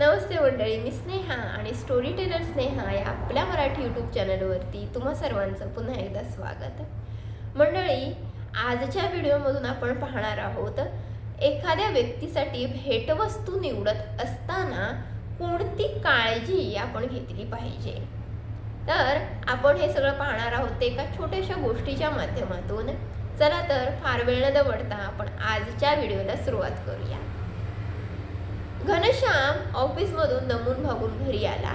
नमस्ते मंडळी मी स्नेहा आणि story teller Sneha या आपल्या मराठी यूट्यूब चॅनलवरती तुम्हा सर्वांचं पुन्हा एकदा स्वागत. मंडळी आजच्या व्हिडिओमधून आपण पाहणार आहोत एखाद्या व्यक्तीसाठी भेटवस्तू निवडत असताना कोणती काळजी आपण घेतली पाहिजे? तर आपण हे सगळं पाहणार आहोत ते एका छोट्याशा गोष्टीच्या माध्यमातून. चला तर फार वेळ न दवडता आपण आजच्या व्हिडिओला सुरुवात करूया. घनश्याम ऑफिसमधून दमून भागून घरी आला.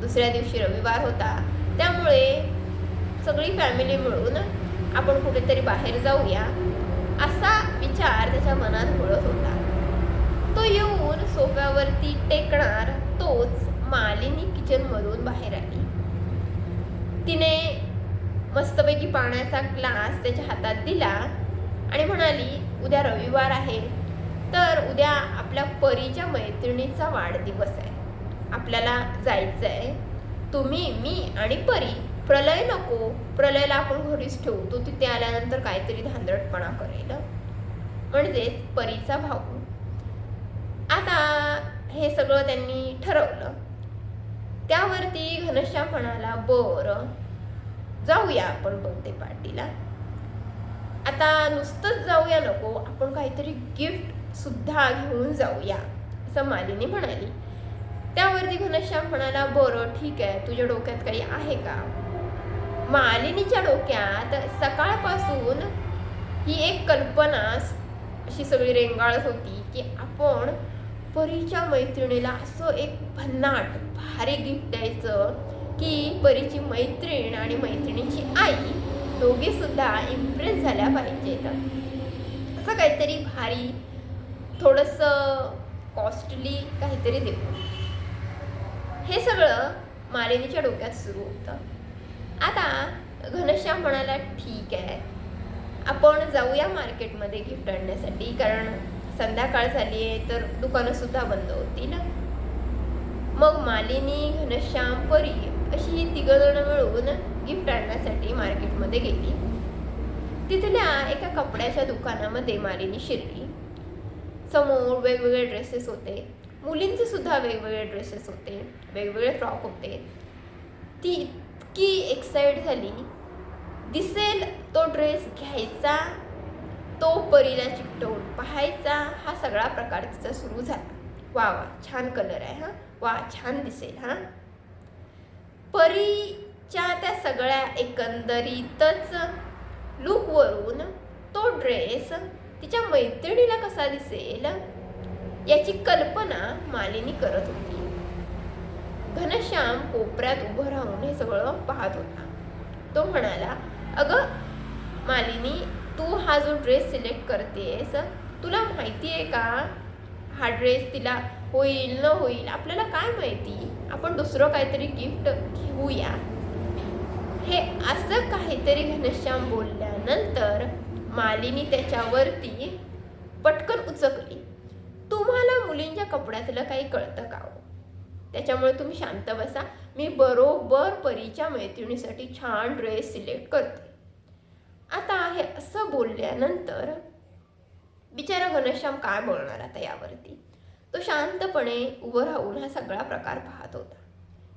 दुसऱ्या दिवशी रविवार होता. त्यामुळे सगळी फॅमिली मिळून आपण कुठेतरी बाहेर जाऊया असा विचार त्याच्या मनात घोळत होता. तो येऊन सोफ्यावरती टेकणार तोच मालिनी किचनमधून बाहेर आली. तिने मस्तपैकी पाण्याचा ग्लास त्याच्या हातात दिला आणि म्हणाली उद्या रविवार आहे. तर उद्या आपल्या परीच्या मैत्रिणीचा वाढदिवस आहे. आपल्याला जायचं आहे तुम्ही मी आणि परी प्रलय नको. प्रलयला आपण घरीच ठेवू तो तिथे आल्यानंतर काहीतरी धांदरटपणा करेल. म्हणजेच परीचा भाऊ. आता हे सगळं त्यांनी ठरवलं. त्यावरती घनश्याम म्हणाला बरं. जाऊया आपण बर्थडे पार्टीला. आता नुसतंच जाऊया नको. आपण काहीतरी गिफ्ट सुद्धा घेऊन जाऊया असं मालिनी म्हणाली. त्यावरती घनश्याम म्हणाला बरं ठीक आहे तुझ्या डोक्यात काही आहे का? मालिनीच्या डोक्यात सकाळपासून ही एक कल्पना अशी सगळी रेंगाळत होती की आपण परीच्या मैत्रिणीला असं एक भन्नाट भारी गिफ्ट द्यायचं की परीची मैत्रीण आणि मैत्रिणीची आई दोघीसुद्धा इम्प्रेस झाल्या पाहिजेत. असं काहीतरी भारी थोडंसं कॉस्टली काहीतरी देऊ. हे सगळं मालिनीच्या डोक्यात सुरू होतं. आता घनश्याम म्हणाला ठीक आहे. आपण जाऊया मार्केटमध्ये गिफ्ट आणण्यासाठी कारण संध्याकाळ झाली आहे तर दुकानंसुद्धा बंद होती ना? मग मालिनी घनश्याम परी अशी ही तिघंजणं मिळून गिफ्ट आणण्यासाठी मार्केटमध्ये गेली. तिथल्या एका कपड्याच्या दुकानामध्ये मालिनी शिरली. समोर वेगवेगळे ड्रेसेस होते. मुलींचे सुद्धा वेगवेगळे ड्रेसेस होते. वेगवेगळे फ्रॉक होते. ती इतकी एक्साइट झाली. दिसेल तो ड्रेस घ्यायचा तो परीला चिकटवून पाहायचा हा सगळा प्रकार तिचा सुरू झाला. वा वा छान कलर आहे हां. वा छान दिसेल हां. परीच्या त्या सगळ्या एकंदरीतच लुकवरून तो ड्रेस तिच्या मैत्रिणीला कसा दिसेल? याची कल्पना मालिनी करत होती. घनश्याम कोपऱ्यात उभं राहून हे सगळं पाहत होता. तो म्हणाला अगं मालिनी तू हा जो ड्रेस सिलेक्ट करतेस तुला माहिती आहे का? हा ड्रेस तिला होईल न होईल आपल्याला काय माहिती? आपण दुसरं काहीतरी गिफ्ट घेऊया. हे असं काहीतरी घनश्याम बोलल्यानंतर मालिनी त्याच्यावरती पटकन उचकली. तुम्हाला मुलींच्या कपड्यातलं काही कळतं का हो? त्याच्यामुळे तुम्ही शांत बसा. मी बरोबर परीच्या मैत्रिणीसाठी छान ड्रेस सिलेक्ट करते. आता हे असं बोलल्यानंतर बिचारा घनश्याम काय बोलणार आता यावरती? तो शांतपणे उभं राहून हा सगळा प्रकार पाहत होता.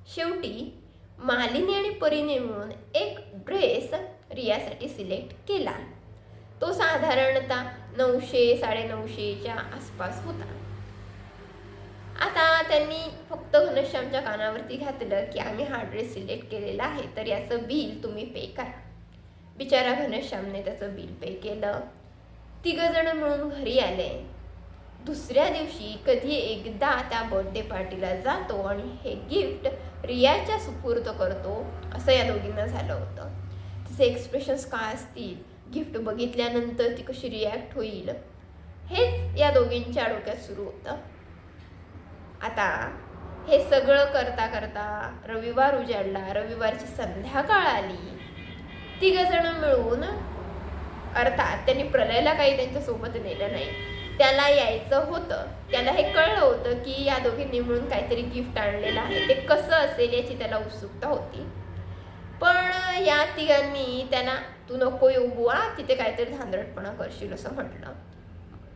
शेवटी मालिनी आणि परीने मिळून एक ड्रेस रियासाठी सिलेक्ट केला. तो साधारणतः नऊशे साडेनऊशेच्या आसपास होता. आता त्यांनी फक्त घनश्यामच्या कानावरती घातलं की आम्ही हा ड्रेस सिलेक्ट केलेला आहे तर याचं बिल तुम्ही पे करा. बिचारा घनश्यामने त्याचं बिल पे केलं. तिघंजणं मिळून घरी आले. दुसऱ्या दिवशी कधी एकदा त्या बर्थडे पार्टीला जातो आणि हे गिफ्ट रियाच्या सुपूर्द करतो असं या दोघींना झालं होतं. तिचे एक्सप्रेशन्स काय असतील? गिफ्ट बघितल्यानंतर ती कशी रिॲक्ट होईल? हेच या दोघींच्या डोक्यात सुरू होतं. आता हे सगळं करता करता रविवार उजाडला. रविवारची संध्याकाळ आली तिघजण मिळून अर्थात त्यांनी प्रलयला काही त्यांच्यासोबत नेलं नाही. त्याला यायचं होतं. त्याला हे कळलं होतं की या दोघींनी मिळून काहीतरी गिफ्ट आणलेलं आहे. ते कसं असेल याची त्याला उत्सुकता होती. पण या तिघांनी त्यांना तू नको येऊ बुवा तिथे काहीतरी धांदरटपणा करशील असं म्हटलं.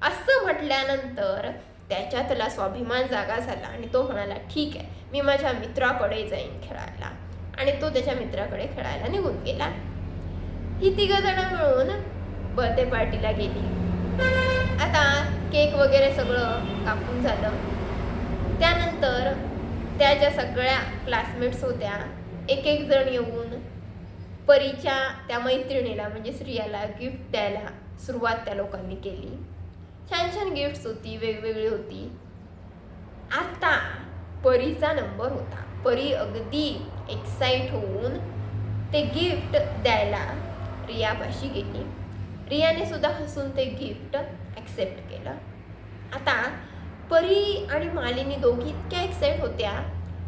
असं म्हटल्यानंतर त्याच्यातला स्वाभिमान जागा झाला आणि तो म्हणाला ठीक आहे मी माझ्या मित्राकडे जाईन खेळायला. आणि तो त्याच्या मित्राकडे खेळायला निघून गेला. ही तिघ जण मिळून बर्थडे पार्टीला गेली. आता केक वगैरे सगळं कापून झालं. त्यानंतर त्या ज्या सगळ्या क्लासमेट्स होत्या एक एक जण येऊन परीच्या त्या मैत्रिणीला म्हणजे स्त्रियाला गिफ्ट द्यायला सुरुवात त्या लोकांनी केली. छान छान गिफ्ट्स होती वेगवेगळी होती. आता परीचा नंबर होता. परी अगदी एक्साइट होऊन ते गिफ्ट द्यायला रियापाशी गेली. रियाने सुद्धा हसून ते गिफ्ट ॲक्सेप्ट केलं. आता परी आणि मालिनी दोघी इतक्या एक्साइट होत्या.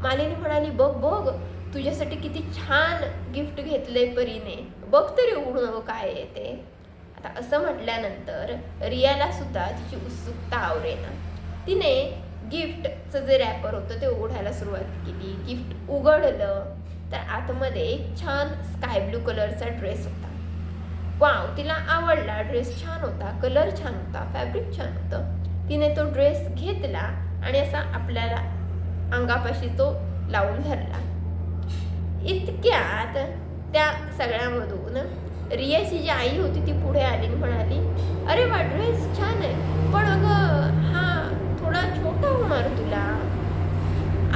मालिनी म्हणाली बघ बघ तुझ्यासाठी किती छान गिफ्ट घेतले परीने. बघ तरी उघडू नको काय आहे ते. आता असं म्हटल्यानंतर रियाला सुद्धा तिची उत्सुकता आवरेना. तिने गिफ्टचं जे रॅपर होतं ते उघडायला सुरुवात केली. गिफ्ट उघडलं तर आतमध्ये एक छान स्काय ब्लू कलरचा ड्रेस होता. वाव तिला आवडला. ड्रेस छान होता कलर छान होता फॅब्रिक छान होतं. तिने तो ड्रेस घेतला आणि असा आपल्याला अंगापाशी तो लावून धरला. इतक्यात त्या सगळ्यामधून रियाची जी आई होती ती पुढे आली आणि म्हणाली अरे वा ड्रेस छान आहे. पण अगं हा थोडा छोटा होणार तुला.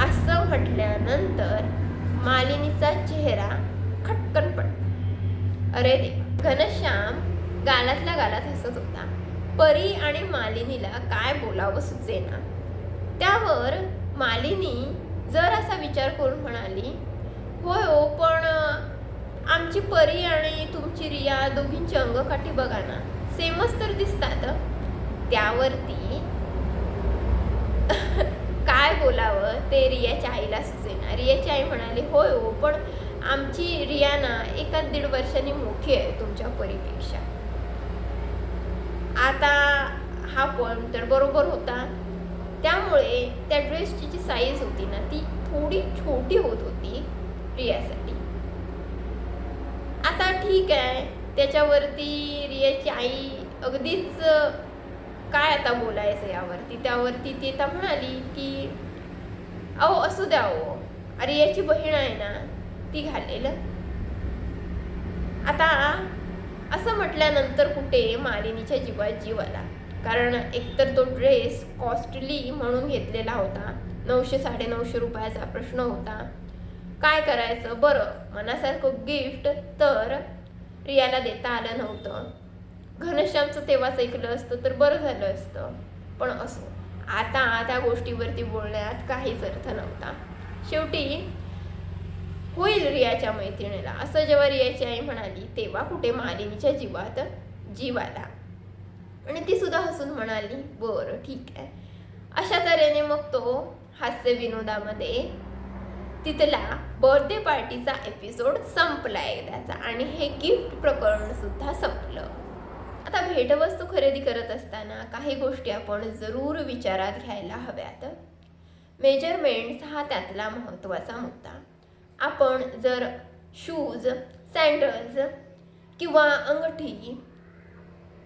असं म्हटल्यानंतर मालिनीचा चेहरा खटकन पडला. अरे दे घनश्याम गालातल्या गालात हसत होता. परी आणि मालिनीला काय बोलावं सुचेना. त्यावर मालिनी जर असा विचार करून म्हणाली होय हो पण आमची परी आणि तुमची रिया दोघींची अंगकाठी बघा ना. सेमच तर दिसतात त्यावरती काय बोलावं ते रियाच्या आईला सुचेना. रियाची आई म्हणाली होय हो पण आमची रिया ना एका दीड वर्षांनी मोठी आहे तुमच्या परीपेक्षा. आता हा पॉईंट तर बरोबर होता. त्यामुळे त्या ड्रेसची जी साईज होती ना ती थोडी छोटी होत होती. रियासाठी आता ठीक आहे. त्याच्यावरती रियाची आई अगदीच काय आता बोलायचं यावरती? त्यावरती ती आता म्हणाली की अहो असू द्या अहो रियाची बहीण आहे ना ती घालेलं. आता असं म्हटल्यानंतर कुठे मालिनीच्या जीवात जीव आला? कारण एकतर तो ड्रेस कॉस्टली म्हणून घेतलेला होता. नऊशे साडेनऊशे रुपयाचा प्रश्न होता. काय करायचं? बरं मनासारखं गिफ्ट तर रियाला देता आलं नव्हतं. घनश्यामचं तेव्हाच ऐकलं असतं तर बरं झालं असतं. पण असो आता त्या गोष्टीवरती बोलण्यात काहीच अर्थ नव्हता. शेवटी होईल रियाच्या मैत्रिणीला. असं जेव्हा रियाची आई म्हणाली तेव्हा कुठे मालिनीच्या जीवात जीव आला. आणि ती सुद्धा हसून म्हणाली बरं ठीक आहे. अशा तऱ्हेने मग तो हास्य विनोदामध्ये तिथला बर्थडे पार्टीचा एपिसोड संपला एकदाचा आणि हे गिफ्ट प्रकरणसुद्धा संपलं. आता भेटवस्तू खरेदी करत असताना काही गोष्टी आपण जरूर विचारात घ्यायला हव्यात. मेजरमेंट्स हा त्यातला महत्त्वाचा मुद्दा. आपण जर शूज सँडल्स किंवा अंगठी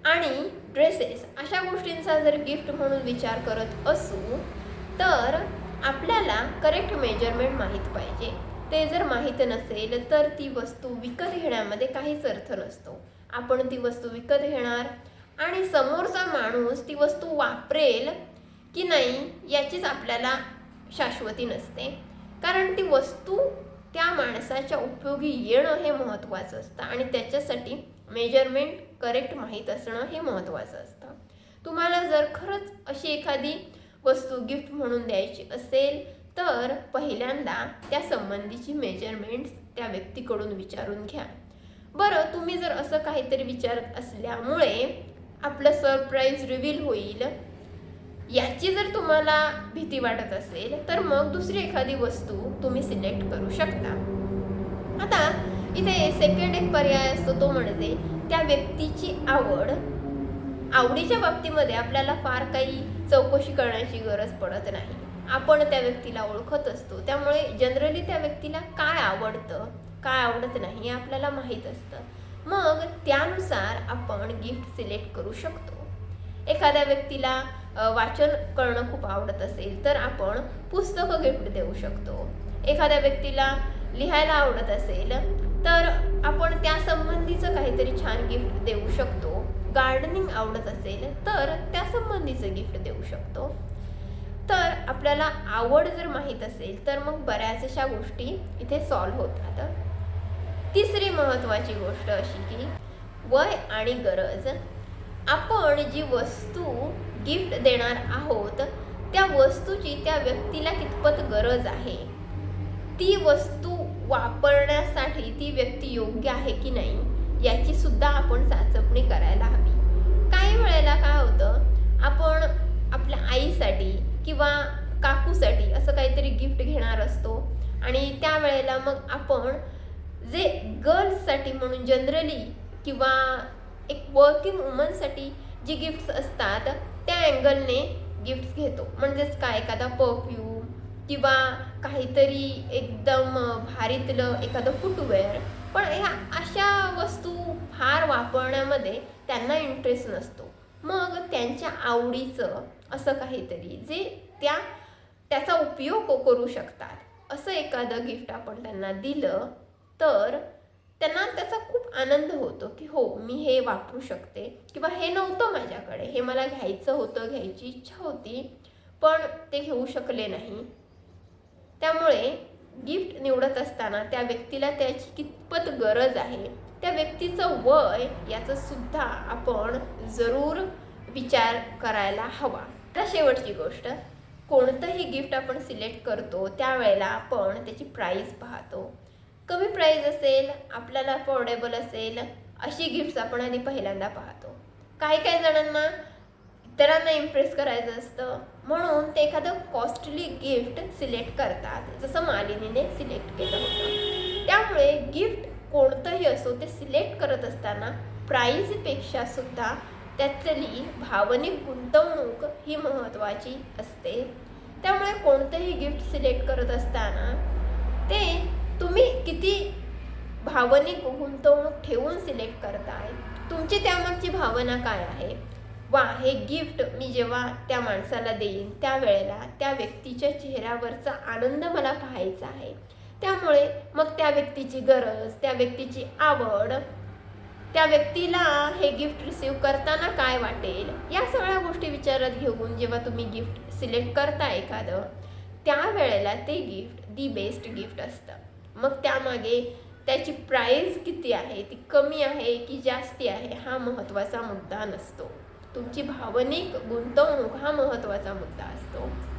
आणि ड्रेसेस अशा गोष्टींचा जर गिफ्ट म्हणून विचार करत असू तर आपल्याला करेक्ट मेजरमेंट माहीत पाहिजे. ते जर माहीत नसेल तर ती वस्तू विकत घेण्यामध्ये काहीच अर्थ नसतो. आपण ती वस्तू विकत घेणार आणि समोरचा माणूस ती वस्तू वापरेल की नाही याचीच आपल्याला शाश्वती नसते. कारण ती वस्तू त्या माणसाच्या उपयोगी येणं हे महत्त्वाचं असतं आणि त्याच्यासाठी मेजरमेंट करेक्ट माहीत असणं हे महत्त्वाचं असतं. तुम्हाला जर खरंच अशी एखादी वस्तू गिफ्ट म्हणून द्यायची असेल तर पहिल्यांदा त्या संबंधीची मेजरमेंट्स त्या व्यक्तीकडून विचारून घ्या. बरं तुम्ही जर असं काहीतरी विचारत असल्यामुळे आपलं सरप्राईज रिव्हील होईल. याची जर तुम्हाला भीती वाटत असेल तर मग दुसरी एखादी वस्तू तुम्ही सिलेक्ट करू शकता. आता इथे सेकंड एक पर्याय असतो तो म्हणजे त्या व्यक्तीची आवड. आवडीच्या बाबतीमध्ये आपल्याला फार काही चौकशी करण्याची गरज पडत नाही. आपण त्या व्यक्तीला ओळखत असतो. त्यामुळे जनरली त्या व्यक्तीला काय आवडतं काय आवडत नाही हे आपल्याला माहीत असतं. मग त्यानुसार आपण गिफ्ट सिलेक्ट करू शकतो. एखाद्या व्यक्तीला वाचन करणं खूप आवडत असेल तर आपण पुस्तकं गिफ्ट देऊ शकतो. एखाद्या व्यक्तीला लिहायला आवडत असेल तर आपण त्या संबंधीचं काहीतरी छान गिफ्ट देऊ शकतो. गार्डनिंग आवडत असेल तर त्या संबंधीचं गिफ्ट देऊ शकतो. तर आपल्याला आवड जर माहीत असेल तर मग बऱ्याच अशा गोष्टी इथे सॉल्व्ह होतात. तिसरी महत्त्वाची गोष्ट अशी की वय आणि गरज. आपण जी वस्तू गिफ्ट देणार आहोत त्या वस्तूची त्या व्यक्तीला कितपत गरज आहे? ती वस्तू वापरण्यासाठी ती व्यक्ती योग्य आहे की नाही याची सुद्धा आपण चाचपणी करायला हवी. काही वेळेला काय होतं आपण आपल्या आईसाठी किंवा काकूसाठी असं काहीतरी गिफ्ट घेणार असतो. आणि त्यावेळेला मग आपण जे गर्ल्ससाठी म्हणून जनरली किंवा एक वर्किंग वुमनसाठी जी गिफ्ट्स असतात त्या अँगलने गिफ्ट्स घेतो. म्हणजेच काय? एखादा परफ्यूम किंवा काहीतरी एकदम भारीतलं एखादं फुटवेअर. पण ह्या अशा वस्तू फार वापरण्यामध्ये त्यांना इंटरेस्ट नसतो. मग त्यांच्या आवडीचं असं काहीतरी जे त्या त्याचा उपयोग करू शकतात. असं एखादं गिफ्ट आपण त्यांना दिलं तर त्यांना त्याचा खूप आनंद होतो की हो मी हे वापरू शकते किंवा हे नव्हतं माझ्याकडे. हे मला घ्यायचं होतं घ्यायची इच्छा होती पण ते घेऊ शकले नाही. त्यामुळे गिफ्ट निवडत असताना त्या व्यक्तीला त्याची कितपत गरज आहे त्या व्यक्तीचं वय याचा सुद्धा आपण जरूर विचार करायला हवा. आता शेवटची गोष्ट कोणतंही गिफ्ट आपण सिलेक्ट करतो त्यावेळेला आपण त्याची प्राईस पाहतो. कमी प्राईज असेल आपल्याला अफोर्डेबल असेल अशी गिफ्ट्स आपण आधी पहिल्यांदा पाहतो. काही काही जणांना इतरांना इम्प्रेस करायचं असतं म्हणून ते एखादं कॉस्टली गिफ्ट सिलेक्ट करतात जसं मालिनीने सिलेक्ट केलं होतं. त्यामुळे गिफ्ट कोणतंही असो ते सिलेक्ट करत असताना प्राईजपेक्षा सुद्धा त्यातली भावनिक गुंतवणूक ही महत्त्वाची असते. त्यामुळे कोणतंही गिफ्ट सिलेक्ट करत असताना ते तुम्ही किती भावनिक गुंतवणूक ठेवून सिलेक्ट करताय तुमची त्यामागची भावना काय आहे? वा हे गिफ्ट मी जेव्हा त्या माणसाला देईन त्यावेळेला त्या व्यक्तीच्या चेहऱ्यावरचा आनंद मला पाहायचा आहे. त्यामुळे मग त्या व्यक्तीची गरज त्या व्यक्तीची आवड त्या व्यक्तीला हे गिफ्ट रिसीव करताना काय वाटेल? या सगळ्या गोष्टी विचारात घेऊन जेव्हा तुम्ही गिफ्ट सिलेक्ट करता एखादं त्यावेळेला ते गिफ्ट दी बेस्ट गिफ्ट असतं. मग त्यामागे त्याची प्राईज किती आहे? ती कमी आहे की जास्ती आहे? हा महत्त्वाचा मुद्दा नसतो. तुमची भावनिक गुंतवणूक हा महत्त्वाचा मुद्दा असतो.